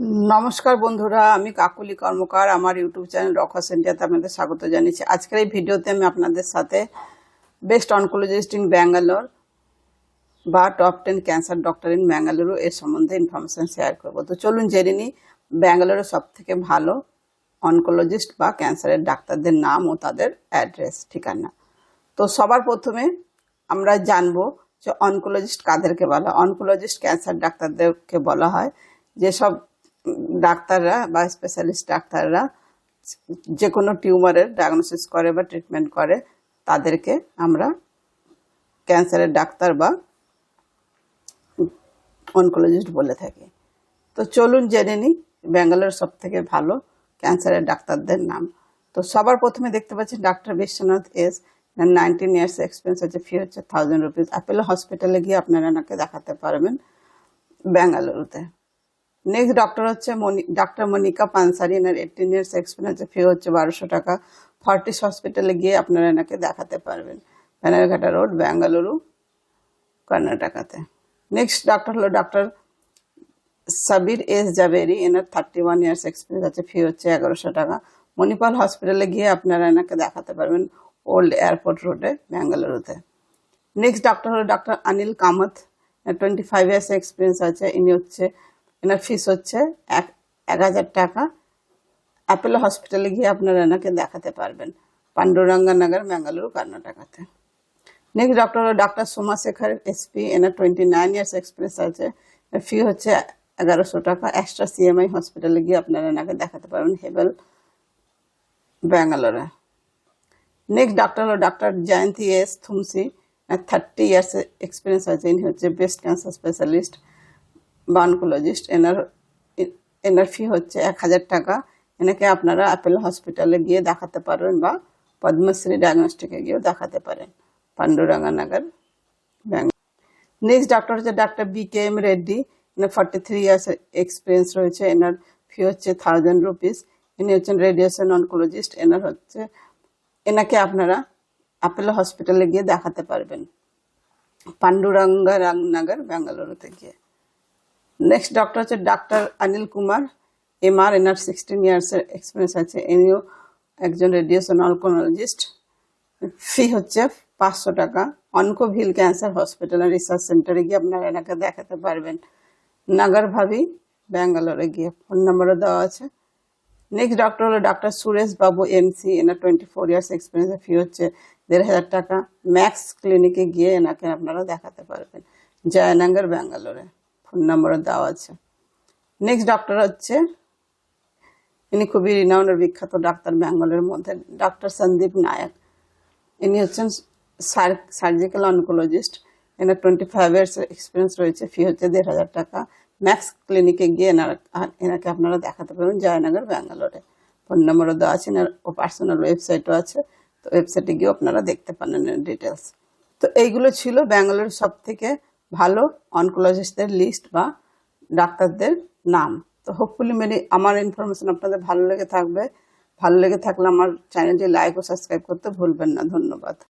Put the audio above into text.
নমস্কার বন্ধুরা, আমি কাকুলি কর্মকার, আমার ইউটিউব চ্যানেল রক্ষা সেন্টারতে আপনাদের স্বাগত জানিয়েছি। আজকের এই ভিডিওতে আমি আপনাদের সাথে বেস্ট অনকোলজিস্ট ইন ব্যাঙ্গালোর বা top ten cancer doctor in Bengaluru এর সম্বন্ধে ইনফরমেশন শেয়ার করব। তো চলুন জেনে নিই, ব্যাঙ্গালোরের সব থেকে ভালো অনকোলজিস্ট বা ক্যান্সারের ডাক্তারদের নাম ও তাদের অ্যাড্রেস ঠিকানা। তো সবার প্রথমে আমরা জানব যে অনকোলজিস্ট কাদেরকে বলা অনকোলজিস্ট ক্যান্সার ডাক্তারদেরকে বলা হয়। যেসব ডাক্তাররা বা স্পেশালিস্ট ডাক্তাররা যে কোনো টিউমারের ডায়াগনোসিস করে বা ট্রিটমেন্ট করে, তাদেরকে আমরা ক্যান্সারের ডাক্তার বা অনকোলজিস্ট বলে থাকি। তো চলুন জেনে নিই, ব্যাঙ্গালোর সব থেকে ভালো ক্যান্সারের ডাক্তারদের নাম। তো সবার প্রথমে দেখতে পাচ্ছি doctor Bishwanath S nineteen years experience আছে ফি হচ্ছে থাউজেন্ড রুপিস অ্যাপেলো হসপিটালে গিয়ে আপনারা এনাকে দেখাতে পারবেন ব্যাঙ্গালুরুতে। নেক্সট ডক্টর হচ্ছে মনি ডাক্তার মনিকা পানসারি। এনার এইটিন ইয়ার্স এক্সপিরিয়েন্স ফি হচ্ছে বারোশো টাকা। ফর্টিস হসপিটালে গিয়ে আপনারা এনাকে দেখাতে পারবেন। ব্যানারঘাটা রোড ব্যাঙ্গালুরু কর্ণাটকাতে। নেক্সট ডক্টর হলো ডক্টর সাবির এস জাবেরি। এনার থার্টি ওয়ান ইয়ার্স এক্সপিরিয়েন্স আছে ফি হচ্ছে এগারোশো টাকা। মণিপাল হসপিটালে গিয়ে আপনারা এনাকে দেখাতে পারবেন ওল্ড এয়ারপোর্ট রোডে ব্যাঙ্গালুরুতে নেক্সট ডক্টর হলো doctor Anil Kamath. Twenty five years experience আছে। ইনি হচ্ছে এনার ফিস হচ্ছে এক এক হাজার টাকা। অ্যাপেলো হসপিটালে গিয়ে আপনারা এনাকে দেখাতে পারবেন। Pandurangnagar Bengaluru কর্ণাটকাতে। Next doctor doctor Somashekhar SP এনার টোয়েন্টি নাইন ইয়ার্স এক্সপিরিয়েন্স আছে ফি হচ্ছে এগারোশো টাকা। এক্সট্রা সিএমআই হসপিটালে গিয়ে আপনারা এনাকে দেখাতে পারবেন হেবেল ব্যাঙ্গালোরে নেক্সট ডাক্তার হলো doctor Jayanthi S Thumsi. Thirty years experience আছে। ইনি হচ্ছে বেস্ট ক্যান্সার স্পেশালিস্ট বা অনকোলজিস্ট এনার এনার ফি হচ্ছে এক হাজার টাকা। এনাকে আপনারা অ্যাপেল হসপিটালে গিয়ে দেখাতে পারবেন বা পদ্মশ্রী ডায়াগনস্টিকে গিয়েও দেখাতে পারেন। পাণ্ডুরাঙ্গানগর নেক্সট ডাক্তার হচ্ছে doctor B K M Reddy এনার ফর্টি থ্রি ইয়ার্স এক্সপিরিয়েন্স রয়েছে। এনার ফি হচ্ছে থাউজেন্ড রুপিস ইনি হচ্ছেন রেডিয়েশন অনকোলজিস্ট এনার হচ্ছে, এনাকে আপনারা আপেলো হসপিটালে গিয়ে দেখাতে পারবেন। পাণ্ডুরাঙ্গা রামনগর গিয়ে। নেক্সট ডক্টর হচ্ছে ডাক্তার অনিল কুমার। এমআর এনার সিক্সটিন ইয়ার্সের এক্সপিরিয়েন্স আছে। ইনিও একজন রেডিয়েশন অনকোলজিস্ট ফি হচ্ছে পাঁচশো টাকা। অনকোভিল ক্যান্সার হসপিটাল আর রিসার্চ সেন্টারে গিয়ে আপনারা এনাকে দেখাতে পারবেন। নাগার ভাবি, ব্যাঙ্গালোরে গিয়ে ফোন নাম্বারও দেওয়া আছে। নেক্সট ডক্টর হলো ডক্টর সুরেশ বাবু এমসি এনার twenty four years experience fee হচ্ছে দেড় হাজার টাকা। ম্যাক্স ক্লিনিকে গিয়ে এনাকে আপনারা দেখাতে পারবেন। জয়নগর, ব্যাঙ্গালোরে। ফোন নাম্বারও দেওয়া আছে। নেক্সট ডক্টর হচ্ছে, ইনি খুবই রিনাউন্ড বিখ্যাত ডাক্তার ব্যাঙ্গলের মধ্যে ডক্টর সন্দীপ নায়ক। ইনি হচ্ছেন সার্জিক্যাল অনকোলজিস্ট এনার টোয়েন্টি ফাইভ ইয়ার্স এক্সপিরিয়েন্স রয়েছে ফি হচ্ছে দেড় হাজার টাকা। ম্যাক্স ক্লিনিকে গিয়ে এনার, এনাকে আপনারা দেখাতে পারবেন জয়নগর, ব্যাঙ্গালোরে। ফোন নম্বরও দেওয়া আছে, এনার ও পার্সোনাল ওয়েবসাইটও আছে। তো ওয়েবসাইটে গিয়ে আপনারা দেখতে পারেন ডিটেলস তো এইগুলো ছিল ব্যাঙ্গালোরের সব থেকে ভালো অনকোলজিস্টদের লিস্ট বা ডাক্তারদের নাম। তো হোপফুলি মেরি আমার ইনফরমেশন আপনাদের ভালো লেগে থাকবে। ভালো লেগে থাকলে আমার চ্যানেলটি লাইক ও সাবস্ক্রাইব করতে ভুলবেন না। ধন্যবাদ।